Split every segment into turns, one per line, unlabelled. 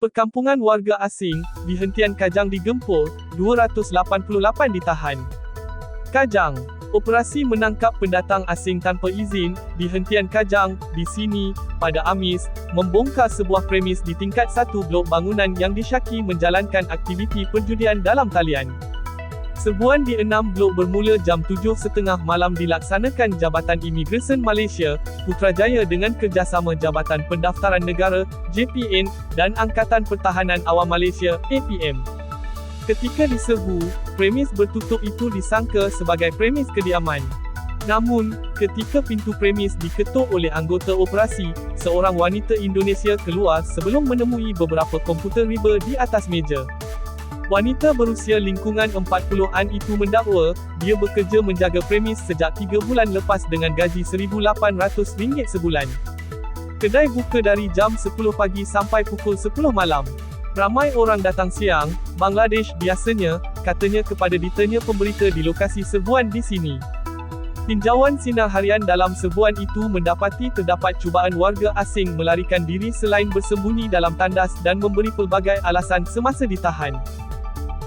Perkampungan warga asing, di hentian Kajang digempur, 288 ditahan. Kajang, operasi menangkap pendatang asing tanpa izin, di hentian Kajang, di sini, pada Amis, membongkar sebuah premis di tingkat satu blok bangunan yang disyaki menjalankan aktiviti perjudian dalam talian. Serbuan di enam blok bermula jam 7.30 malam dilaksanakan Jabatan Imigresen Malaysia, Putrajaya dengan kerjasama Jabatan Pendaftaran Negara, JPN, dan Angkatan Pertahanan Awam Malaysia, APM. Ketika diserbu, premis bertutup itu disangka sebagai premis kediaman. Namun, ketika pintu premis diketuk oleh anggota operasi, seorang wanita Indonesia keluar sebelum menemui beberapa komputer riba di atas meja. Wanita berusia lingkungan 40-an itu mendakwa, dia bekerja menjaga premis sejak 3 bulan lepas dengan gaji RM1,800 sebulan. Kedai buka dari jam 10 pagi sampai pukul 10 malam. Ramai orang datang siang, Bangladesh biasanya, katanya kepada ditanya pemberita di lokasi serbuan di sini. Tinjauan sinar harian dalam serbuan itu mendapati terdapat cubaan warga asing melarikan diri selain bersembunyi dalam tandas dan memberi pelbagai alasan semasa ditahan.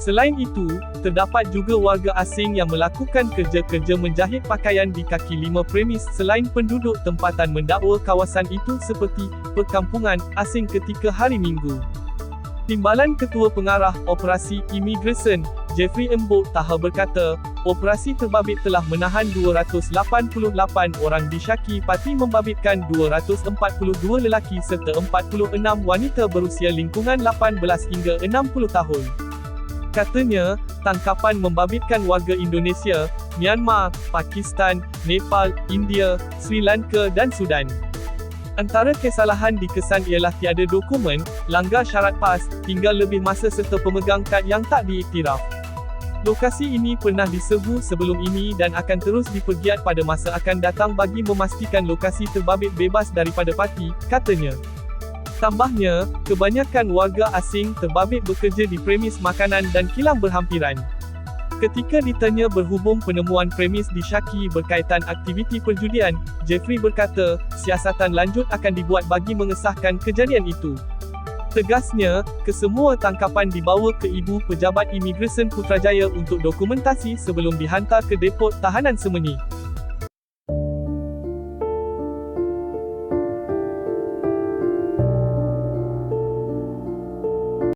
Selain itu, terdapat juga warga asing yang melakukan kerja-kerja menjahit pakaian di kaki lima premis selain penduduk tempatan mendakwa kawasan itu seperti perkampungan asing ketika hari Minggu. Timbalan Ketua Pengarah Operasi Imigresen, Jeffrey Embok Taha berkata, operasi terbabit telah menahan 288 orang disyaki parti membabitkan 242 lelaki serta 46 wanita berusia lingkungan 18 hingga 60 tahun. Katanya, tangkapan membabitkan warga Indonesia, Myanmar, Pakistan, Nepal, India, Sri Lanka dan Sudan. Antara kesalahan dikesan ialah tiada dokumen, langgar syarat PAS, tinggal lebih masa serta pemegang kad yang tak diiktiraf. Lokasi ini pernah diserbu sebelum ini dan akan terus dipergiat pada masa akan datang bagi memastikan lokasi terbabit bebas daripada parti, katanya. Tambahnya, kebanyakan warga asing terbabit bekerja di premis makanan dan kilang berhampiran. Ketika ditanya berhubung penemuan premis di Syaki berkaitan aktiviti perjudian, Jeffrey berkata, siasatan lanjut akan dibuat bagi mengesahkan kejadian itu. Tegasnya, kesemua tangkapan dibawa ke Ibu Pejabat Imigresen Putrajaya untuk dokumentasi sebelum dihantar ke Depot Tahanan Semeni.